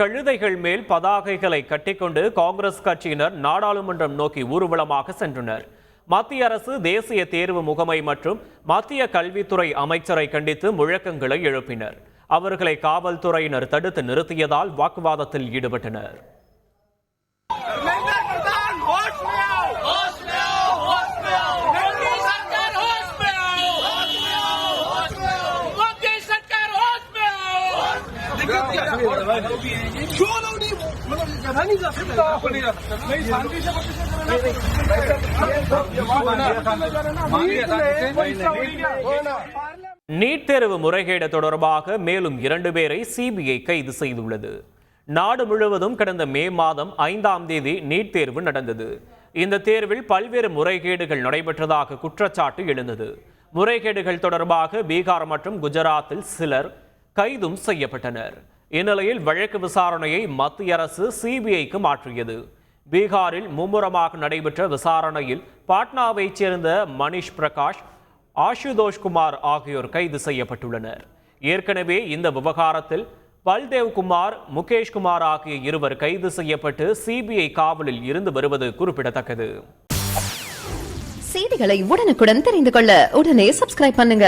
கழுதைகள் மேல் பதாகைகளை கட்டிக்கொண்டு காங்கிரஸ் கட்சியினர் நாடாளுமன்றம் நோக்கி ஊர்வலமாக சென்றனர். மத்திய அரசு தேசிய தேர்வு முகமை மற்றும் மத்திய கல்வித்துறை அமைச்சரை கண்டித்து முழக்கங்களை எழுப்பினர். அவர்களை காவல்துறையினர் தடுத்து நிறுத்தியதால் வாக்குவாதத்தில் ஈடுபட்டனர். क्यों लोग नहीं मतलब जगह नहीं जा सकता नहीं जा सकता नहीं शांति से நீட் தேர்வு முறைகேடு தொடர்பாக மேலும் இரண்டு பேரை சிபிஐ கைது செய்துள்ளது நாடு முழுவதும் கடந்த மே மாதம் ஐந்தாம் தேதி நீட் தேர்வு நடந்தது இந்த தேர்வில் பல்வேறு முறைகேடுகள் நடைபெற்றதாக குற்றச்சாட்டு எழுந்தது முறைகேடுகள் தொடர்பாக பீகார் மற்றும் குஜராத்தில் சிலர் கைதும் செய்யப்பட்டனர். இந்நிலையில் வழக்கு விசாரணையை மத்திய அரசு சிபிஐக்கு மாற்றியது. பீகாரில் மும்முரமாக நடைபெற்ற விசாரணையில் பாட்னாவைச் சேர்ந்த மணிஷ் பிரகாஷ் ஆஷுதோஷ் குமார் ஆகியோர் கைது செய்யப்பட்டுள்ளனர். ஏற்கனவே இந்த விவகாரத்தில் பல்தேவ் குமார் முகேஷ் குமார் ஆகிய இருவர் கைது செய்யப்பட்டு சிபிஐ காவலில் இருந்து வருவது குறிப்பிடத்தக்கது. செய்திகளை உடனுக்குடன் தெரிந்து கொள்ள உடனே சப்ஸ்கிரைப் பண்ணுங்க.